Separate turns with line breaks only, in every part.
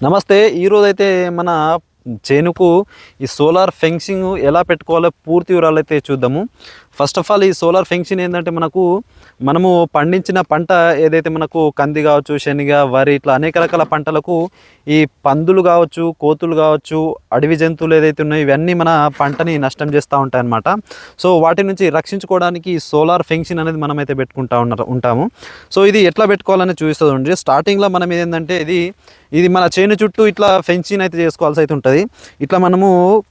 నమస్తే ఈరోజు అయితే మన చేనుకు ఈ సోలార్ ఫెన్సింగ్ ఎలా పెట్టుకోవాలో పూర్తి వివరాలు అయితే చూద్దాము. ఫస్ట్ ఆఫ్ ఆల్ ఈ సోలార్ ఫెన్సింగ్ ఏంటంటే మనకు మనము పండించిన పంట ఏదైతే మనకు కంది కావచ్చు శనగ వరి ఇట్లా అనేక రకాల పంటలకు ఈ పందులు కావచ్చు కోతులు కావచ్చు అడవి జంతువులు ఏదైతే ఉన్నాయో ఇవన్నీ మన పంటని నష్టం చేస్తూ ఉంటాయి అన్నమాట సో వాటి నుంచి రక్షించుకోవడానికి సోలార్ ఫెన్సింగ్ అనేది మనమైతే పెట్టుకుంటా ఉన్నారు ఉంటాము. సో ఇది ఎట్లా పెట్టుకోవాలని చూస్తుంది స్టార్టింగ్లో మనం ఏంటంటే ఇది ఇది మన చేను చుట్టూ ఇట్లా ఫెన్సింగ్ అయితే చేసుకోవాల్సి అయితే ఉంటుంది. ఇట్లా మనము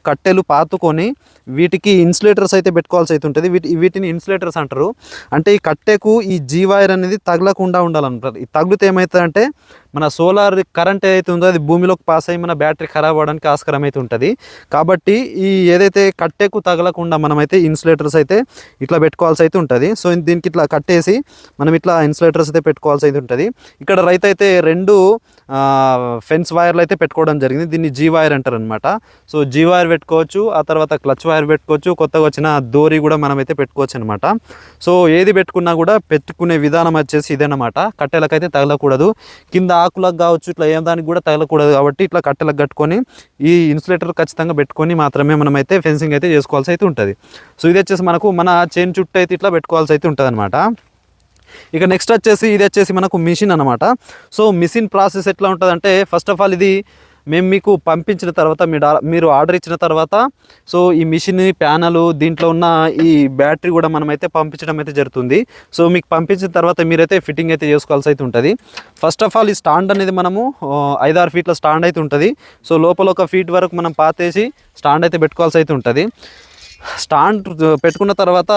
కట్టెలు పాతుకొని వీటికి ఇన్సులేటర్స్ అయితే పెట్టుకోవాల్సి అయితే ఉంటుంది. వీటి వీటిని ఇన్సులేటర్స్ అంటారు. అంటే ఈ కట్టెకు ఈ జీవైర్ అనేది తగలకుండా ఉండాలన్నమాట ఈ తగిలితే ఏమవుతుందంటే మన సోలార్ కరెంట్ ఏదైతే ఉందో అది భూమిలోకి పాస్ అయ్యి మన బ్యాటరీ ఖరాబ్ అవ్వడానికి ఆస్కారం అయితే ఉంటుంది. కాబట్టి ఈ ఏదైతే కట్టెకు తగలకుండా మనమైతే ఇన్సులేటర్స్ అయితే ఇట్లా పెట్టుకోవాల్సి అయితే ఉంటుంది. సో దీనికి ఇట్లా కట్టేసి మనం ఇట్లా ఇన్సులేటర్స్ అయితే పెట్టుకోవాల్సి అయితే ఉంటుంది. ఇక్కడ రైతు అయితే రెండు ఫెన్స్ వైర్లు అయితే పెట్టుకోవడం జరిగింది. దీన్ని జీ వైర్ అంటారు అనమాట సో జీ వైర్ పెట్టుకోవచ్చు ఆ తర్వాత క్లచ్ వైర్ పెట్టుకోవచ్చు కొత్తగా వచ్చిన దోరి కూడా మనమైతే పెట్టుకోవచ్చు అనమాట సో ఏది పెట్టుకున్నా కూడా పెట్టుకునే విధానం వచ్చేసి ఇదేనమాట కట్టెలకైతే తగలకూడదు. కింద ఆకులకు కావచ్చు ఇట్లా ఏం దానికి కూడా తగలకూడదు కాబట్టి ఇట్లా కట్టెలకు కట్టుకొని ఈ ఇన్సులేటర్ ఖచ్చితంగా పెట్టుకొని మాత్రమే మనమైతే ఫెన్సింగ్ అయితే చేసుకోవాల్సి అయితే ఉంటుంది. సో ఇది వచ్చేసి మనకు మన చైన్ చుట్టూ అయితే ఇట్లా పెట్టుకోవాల్సి అయితే ఉంటుంది అనమాట ఇక నెక్స్ట్ వచ్చేసి ఇది వచ్చేసి మనకు మిషన్ అనమాట సో మిషన్ ప్రాసెస్ ఎట్లా ఉంటుందంటే ఫస్ట్ ఆఫ్ ఆల్ ఇది మేము మీకు పంపించిన తర్వాత మీరు మీరు ఆర్డర్ ఇచ్చిన తర్వాత సో ఈ మిషన్ ప్యానల్ దీంట్లో ఉన్న ఈ బ్యాటరీ కూడా మనమైతే పంపించడం అయితే జరుగుతుంది. సో మీకు పంపించిన తర్వాత మీరైతే ఫిట్టింగ్ అయితే చేసుకోవాల్సి అయితే ఉంటుంది. ఫస్ట్ ఆఫ్ ఆల్ ఈ స్టాండ్ అనేది మనము ఐదారు ఫీట్ల స్టాండ్ అయితే ఉంటుంది. సో లోపల ఒక ఫీట్ వరకు మనం పాతేసి స్టాండ్ అయితే పెట్టుకోవాల్సి అయితే ఉంటుంది. స్టాండ్ పెట్టుకున్న తర్వాత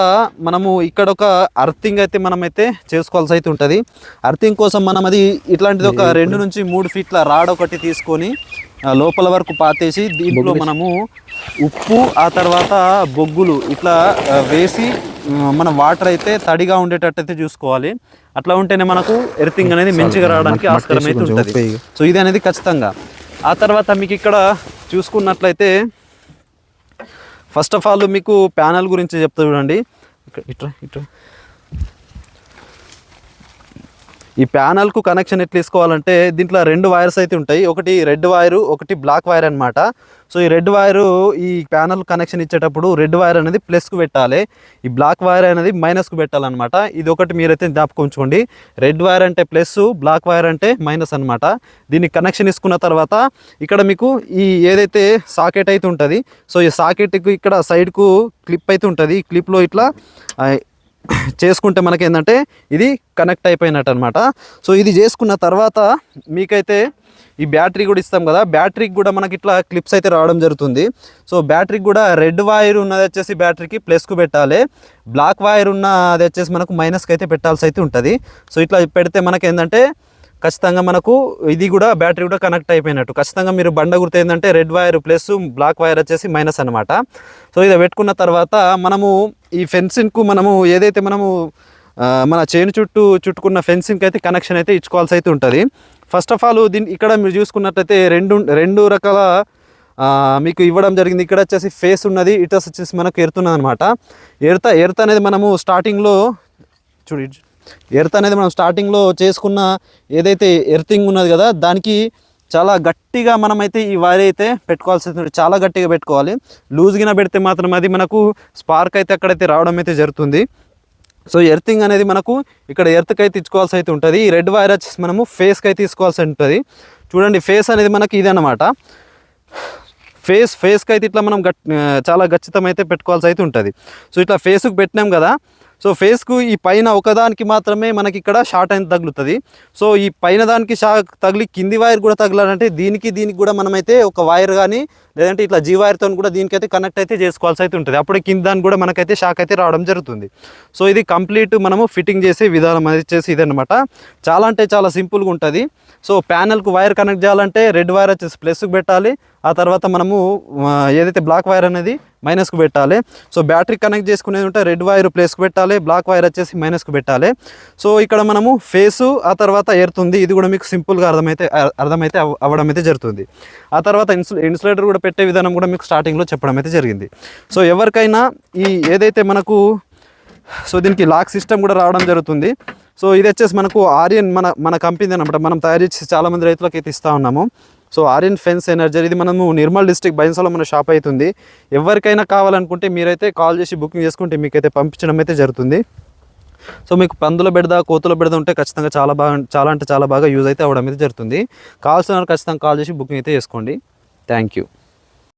మనము ఇక్కడ ఒక అర్థింగ్ అయితే మనమైతే చేసుకోవాల్సి అయితే ఉంటుంది. అర్థింగ్ కోసం మనం అది ఇట్లాంటిది ఒక రెండు నుంచి మూడు ఫీట్ల రాడ్ ఒకటి తీసుకొని లోపల వరకు పాతేసి దీంట్లో మనము ఉప్పు ఆ తర్వాత బొగ్గులు ఇట్లా వేసి మన వాటర్ అయితే తడిగా ఉండేటట్టు అయితే చూసుకోవాలి. అట్లా ఉంటేనే మనకు ఎర్తింగ్ అనేది మంచిగా రావడానికి ఆస్కారం అయితే ఉంటుంది. సో ఇది అనేది ఖచ్చితంగా. ఆ తర్వాత మీకు ఇక్కడ చూసుకున్నట్లయితే ఫస్ట్ ఆఫ్ ఆల్ మీకు ప్యానల్ గురించి చెప్తా చూడండి. ఇక్కడ ఇట్రా ఇట్రా. ఈ ప్యానల్కు కనెక్షన్ ఎట్లా తీసుకోవాలంటే దీంట్లో రెండు వైర్స్ అయితే ఉంటాయి. ఒకటి రెడ్ వైరు ఒకటి బ్లాక్ వైర్ అనమాట సో ఈ రెడ్ వైరు ఈ ప్యానల్ కనెక్షన్ ఇచ్చేటప్పుడు రెడ్ వైర్ అనేది ప్లస్కు పెట్టాలి. ఈ బ్లాక్ వైర్ అనేది మైనస్కు పెట్టాలన్నమాట. ఇది ఒకటి మీరైతే జ్ఞాపకం ఉంచుకోండి. రెడ్ వైర్ అంటే ప్లస్ బ్లాక్ వైర్ అంటే మైనస్ అన్నమాట. దీనికి కనెక్షన్ ఇసుకున్న తర్వాత ఇక్కడ మీకు ఈ ఏదైతే సాకెట్ అయితే ఉంటుంది సో ఈ సాకెట్కి ఇక్కడ సైడ్కు క్లిప్ అయితే ఉంటుంది. ఈ క్లిప్లో ఇట్లా చేసుకుంటే మనకి ఏంటంటే ఇది కనెక్ట్ అయిపోయినట్టు అనమాట సో ఇది చేసుకున్న తర్వాత మీకైతే ఈ బ్యాటరీ కూడా ఇస్తాం కదా బ్యాటరీకి కూడా మనకి ఇట్లా క్లిప్స్ అయితే రావడం జరుగుతుంది. సో బ్యాటరీకి కూడా రెడ్ వైర్ ఉన్నది వచ్చేసి బ్యాటరీకి ప్లస్కు పెట్టాలి. బ్లాక్ వైర్ ఉన్న అది వచ్చేసి మనకు మైనస్కి అయితే పెట్టాల్సి అయితే ఉంటుంది. సో ఇట్లా పెడితే మనకి ఏంటంటే ఖచ్చితంగా మనకు ఇది కూడా బ్యాటరీ కూడా కనెక్ట్ అయిపోయినట్టు. ఖచ్చితంగా మీరు బండ గుర్తు ఏంటంటే red wire plus black wire వచ్చేసి మైనస్ అనమాట సో ఇది పెట్టుకున్న తర్వాత మనము ఈ ఫెన్సింగ్కు మనము ఏదైతే మనము మన చేను చుట్టూ చుట్టుకున్న ఫెన్సింగ్కి అయితే కనెక్షన్ అయితే ఇచ్చుకోవాల్సి అయితే ఉంటుంది. ఫస్ట్ ఆఫ్ ఆల్ దీని ఇక్కడ మీరు చూసుకున్నట్లయితే రెండు రెండు రకాల మీకు ఇవ్వడం జరిగింది. ఇక్కడ వచ్చేసి ఫేస్ ఉన్నది ఇటస్ వచ్చేసి మనకు ఎరుతున్నది అనమాట ఎరుత ఎరుత అనేది మనము స్టార్టింగ్లో చూడు ఎర్త్ అనేది మనం స్టార్టింగ్లో చేసుకున్న ఏదైతే ఎర్తింగ్ ఉన్నది కదా దానికి చాలా గట్టిగా మనమైతే ఈ వైర్ అయితే పెట్టుకోవాల్సి చాలా గట్టిగా పెట్టుకోవాలి. లూజ్గా పెడితే మాత్రం అది మనకు స్పార్క్ అయితే అక్కడైతే రావడం అయితే జరుగుతుంది. సో ఎర్తింగ్ అనేది మనకు ఇక్కడ ఎర్త్కి అయితే ఇచ్చుకోవాల్సి అయితే ఉంటుంది. ఈ రెడ్ వైర్ వచ్చేసి మనము ఫేస్కి అయితే తీసుకోవాల్సి ఉంటుంది. చూడండి ఫేస్ అనేది మనకి ఇదన్నమాట ఫేస్ ఫేస్కి అయితే ఇట్లా మనం గట్ చాలా ఖచ్చితమైతే అయితే పెట్టుకోవాల్సి అయితే ఉంటుంది. సో ఇట్లా ఫేస్కి పెట్టినాం కదా సో ఫేస్కు ఈ పైన ఒకదానికి మాత్రమే మనకి ఇక్కడ షార్ట్ అయిన తగులుతుంది. సో ఈ పైన దానికి షా తగిలి కింది వైర్ కూడా తగలాలంటే దీనికి దీనికి కూడా మనమైతే ఒక వైర్ కానీ లేదంటే ఇట్లా జీ వైర్తో కూడా దీనికైతే కనెక్ట్ అయితే చేసుకోవాల్సి అయితే ఉంటుంది. అప్పుడే కింద దాన్ని కూడా మనకైతే షాక్ అయితే రావడం జరుగుతుంది. సో ఇది కంప్లీట్ మనము ఫిట్టింగ్ చేసే విధానం అది చేసి ఇదన్నమాట. చాలా అంటే చాలా సింపుల్గా ఉంటుంది. సో ప్యానెల్కు వైర్ కనెక్ట్ చేయాలంటే రెడ్ వైర్ వచ్చేసి ప్లస్కి పెట్టాలి. ఆ తర్వాత మనము ఏదైతే బ్లాక్ వైర్ అనేది మైనస్కు పెట్టాలి. సో బ్యాటరీ కనెక్ట్ చేసుకునేది ఉంటే రెడ్ వైర్ ప్లేస్కు పెట్టాలి బ్లాక్ వైర్ వచ్చేసి మైనస్కు పెట్టాలి. సో ఇక్కడ మనము ఫేసు ఆ తర్వాత ఎరుతుంది ఇది కూడా మీకు సింపుల్గా అర్థమైతే అర్థమైతే అవ- అవ్వడం అయితే జరుగుతుంది. ఆ తర్వాత ఇన్సు ఇన్సులేటర్ కూడా పెట్టే విధానం కూడా మీకు స్టార్టింగ్లో చెప్పడం అయితే జరిగింది. సో ఎవరికైనా ఈ ఏదైతే మనకు సో దీనికి లాక్ సిస్టమ్ కూడా రావడం జరుగుతుంది. సో ఇది వచ్చేసి మనకు ఆర్యన్ మన మన కంపెనీ అనమాట మనం తయారు చేసి చాలామంది రైతులకు అయితే ఇస్తూ ఉన్నాము. సో ఆర్యన్ ఫెన్స్ ఎనర్జర్ ఇది మనము నిర్మల్ డిస్ట్రిక్ట్ బైన్సాలో మన షాప్ అవుతుంది. ఎవరికైనా కావాలనుకుంటే మీరైతే కాల్ చేసి బుకింగ్ చేసుకుంటే మీకైతే పంపించడం అయితే జరుగుతుంది. సో మీకు పందుల బెడద కోతుల బెడద ఉంటే ఖచ్చితంగా చాలా బాగా చాలా అంటే చాలా బాగా యూజ్ అయితే అవ్వడం అయితే జరుగుతుంది. కావాల్సిన ఖచ్చితంగా కాల్ చేసి బుకింగ్ అయితే చేసుకోండి. Thank you.